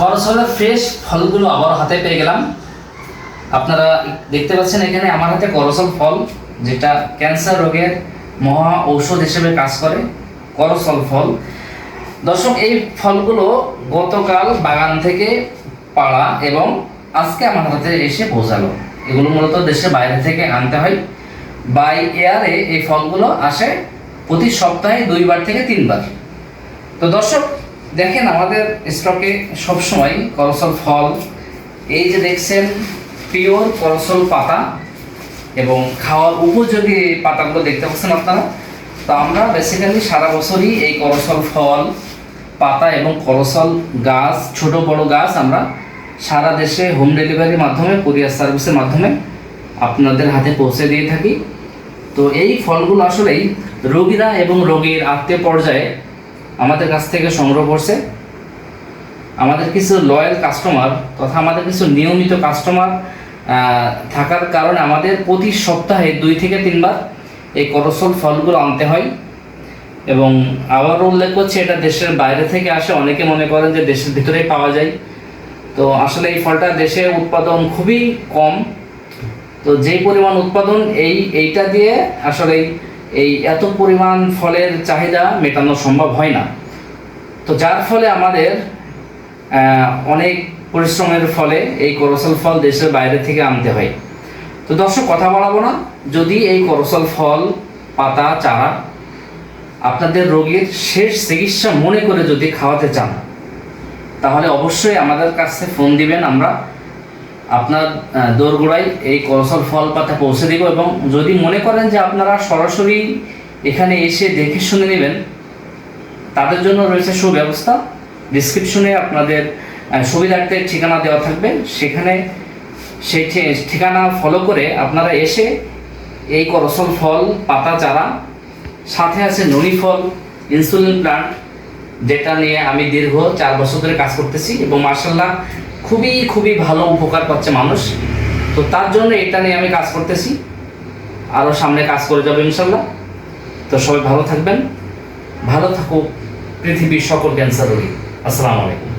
করসলের fresh ফলগুলো আবার হাতে পেয়ে গেলাম। আপনারা দেখতে পাচ্ছেন এখানে আমার হাতে করসল ফল, যেটা ক্যান্সার রোগের মহা ঔষধ হিসেবে কাজ করে, করসল ফল। দর্শক, এই ফলগুলো গতকাল বাগান থেকে পাড়া এবং আজকে আমার হাতে এসে পৌঁছালো। এগুলো মূলত দেশের বাইরে থেকে আনতে হয়। বাই এয়ারে এই ফলগুলো আসে প্রতি সপ্তাহে দুইবার থেকে তিনবার। তো দর্শক দেখেন আমাদের স্টকে সবসময় করসল ফল, এই যে দেখছেন পিওর করসল পাতা এবং খাওয়ার উপযোগী পাতাগুলো দেখতে পাচ্ছেন আপনারা? তো আমরা বেসিক্যালি সারা বছরই এই করসল ফল, পাতা এবং করসল গাছ, ছোট বড় গাছ আমরা সারা দেশে হোম ডেলিভারির মাধ্যমে কুরিয়ার সার্ভিসের মাধ্যমে আপনাদের হাতে পৌঁছে দিয়ে থাকি। তো এই ফলগুলো আসলেই রোগীরা এবং রোগীর আত্মীয় পর্যায়ে আমাদের কাছ থেকে সংগ্রহ করছে। আমাদের কিছু লয়াল কাস্টমার তথা আমাদের কিছু নিয়মিত কাস্টমার থাকার কারণে আমাদের প্রতি সপ্তাহে দুই থেকে তিনবার এই করসল ফলগুলো আনতে হয়। এবং আবার উল্লেখ করছি, এটা দেশের বাইরে থেকে আসে, অনেকে মনে করেন যে দেশের ভিতরেই পাওয়া যায়। তো আসলে এই ফলটা দেশে উৎপাদন খুবই কম। তো যেই পরিমাণ উৎপাদন, এই, এইটা দিয়ে আসলে এই এত পরিমাণ ফলের চাহিদা মেটানো সম্ভব হয় না। তো যার ফলে আমাদের অনেক পরিশ্রমের ফলে এই করসল ফল দেশের বাইরে থেকে আনতে হয়। তো দর্শক, কথা বলাবো না। যদি এই করসল ফল, পাতা, চারা আপনাদের রোগীর শেষ চিকিৎসা মনে করে যদি খাওয়াতে চান, তাহলে অবশ্যই আমাদের কাছে ফোন দিবেন। আমরা আপনার দোরগোড়ায় এই করসল ফল পাতা পৌঁছে দিব এবং যদি মনে করেন যে আপনারা সরাসরি এখানে এসে দেখে শুনে নেবেন, তাদের জন্য রয়েছে সুব্যবস্থা। ডিসক্রিপশনে আপনাদের সুবিধার্থে ঠিকানা দেওয়া থাকবে। সেখানে সেই ঠিকানা ফলো করে আপনারা এসে এই করসল ফল, পাতা চারা, সাথে আছে ননি ফল ইনসুলিন প্লান্ট যেটা নিয়ে আমি দীর্ঘ চার বছর ধরে কাজ করতেছি এবং মার্শাল্লাহ খুবই খুবই ভালো উপকার পাচ্ছে মানুষ। তো তার জন্য এটা নিয়ে আমি কাজ করতেছি। আরও সামনে কাজ করে যাব ইনশাল্লাহ। তো সবাই ভালো থাকবেন। ভালো থাকুক পৃথিবীর সকল ক্যান্সার রোগী। আসসালামু আলাইকুম।